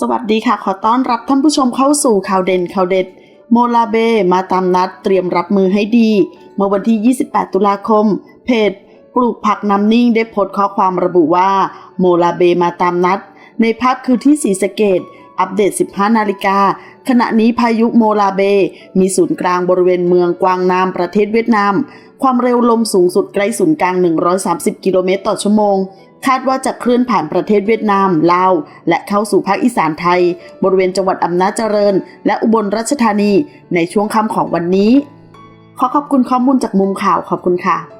สวัสดีค่ะ ขอต้อนรับท่านผู้ชมเข้าสู่ข่าวเด่นข่าวเด็ด โมลาเบมาตามนัดเตรียมรับมือให้ดี เมื่อวันที่ 28 ตุลาคม เพจ ปลูกผักน้ำนิ่งได้โพสต์ข้อความระบุว่า โมลาเบมาตามนัด ในภาพคือที่สีสเกต อัปเดต 15 นาฬิกา ขณะนี้พายุโมลาเบ มีศูนย์กลางบริเวณเมืองกวางนามประเทศเวียดนาม ความเร็วลมสูงสุดใกล้ศูนย์กลาง 130 กิโลเมตรต่อชั่วโมง คาดว่าจะเคลื่อนผ่านประเทศเวียดนาม ลาว และเข้าสู่ภาคอีสานไทย บริเวณจังหวัดอำนาจเจริญ และอุบลราชธานี ในช่วงค่ำของวันนี้ ขอขอบคุณข้อมูลจากมุมข่าวขอบคุณค่ะ